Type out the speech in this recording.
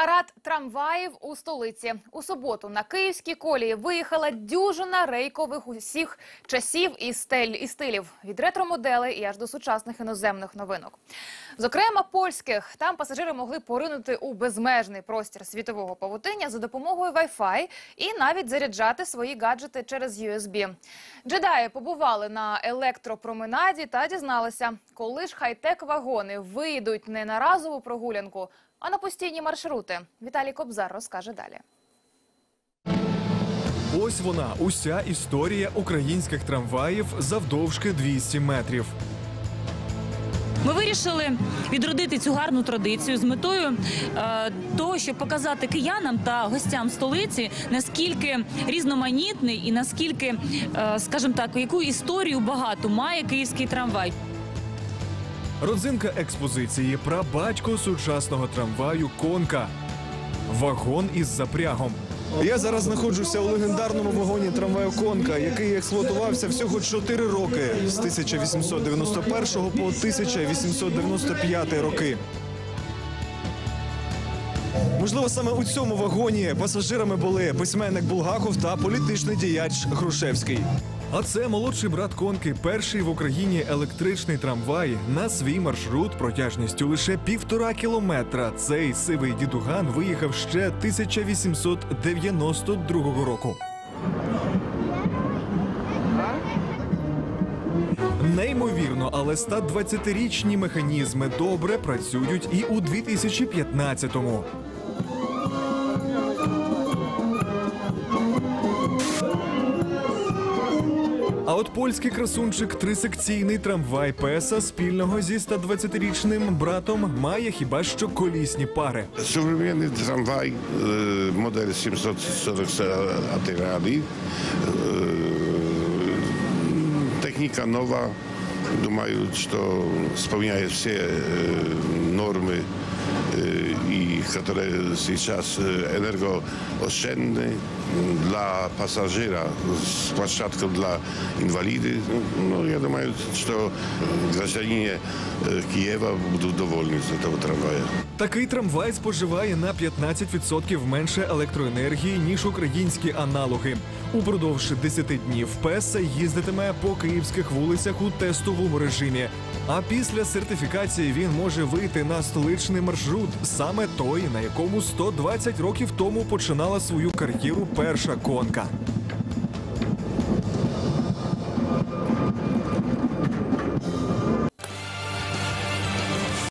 Парад трамваїв у столиці у суботу на київській колії виїхала дюжина рейкових усіх часів і стиль і стилів від ретро-моделей і аж до сучасних іноземних новинок. Зокрема, польських там пасажири могли поринути у безмежний простір світового павутиння за допомогою Wi-Fi і навіть заряджати свої гаджети через USB. Джедаї побували на електропроменаді та дізналися, коли ж хай-тек вагони вийдуть не на разову прогулянку, а на постійні маршрути. Віталій Кобзар розкаже далі. Ось вона, уся історія українських трамваїв завдовжки 200 метрів. Ми вирішили відродити цю гарну традицію з метою е, того, щоб показати киянам та гостям столиці наскільки різноманітний і наскільки, е, скажімо так, яку історію багато має київський трамвай. Родзинка експозиції прабатько сучасного трамваю Конка. Вагон із запрягом. Я зараз знаходжуся у легендарному вагоні трамваю Конка, який експлуатувався всього 4 роки з 1891 по 1895 роки. Можливо, саме у цьому вагоні пасажирами були письменник Булгаков та політичний діяч Грушевський. А це молодший брат Конки, перший в Україні електричний трамвай на свій маршрут протяжністю лише півтора кілометра. Цей сивий дідуган виїхав ще 1892 року. Неймовірно, але 120-річні механізми добре працюють і у 2015-му. А от польський красунчик трисекційний трамвай Песа спільного зі 120-річним братом має хіба що колісні пари. Современный трамвай, э, модель 740 Aterali. Техника нова. Думаю, что исполняет все э, нормы, э, и которые сейчас э, энергооszczędны dla pasażera z площадкой для инвалиды. Ну, я думаю, что граждане э, Киева будут довольны из этого трамвая. Такий трамвай споживає на 15% менше електроенергії ніж українські аналоги. Упродовж 10 днів Песа їздитиме по київських вулицях у тестовому режимі. А після сертифікації він може вийти на столичний маршрут, саме той, на якому 120 років тому починала свою кар'єру перша конка.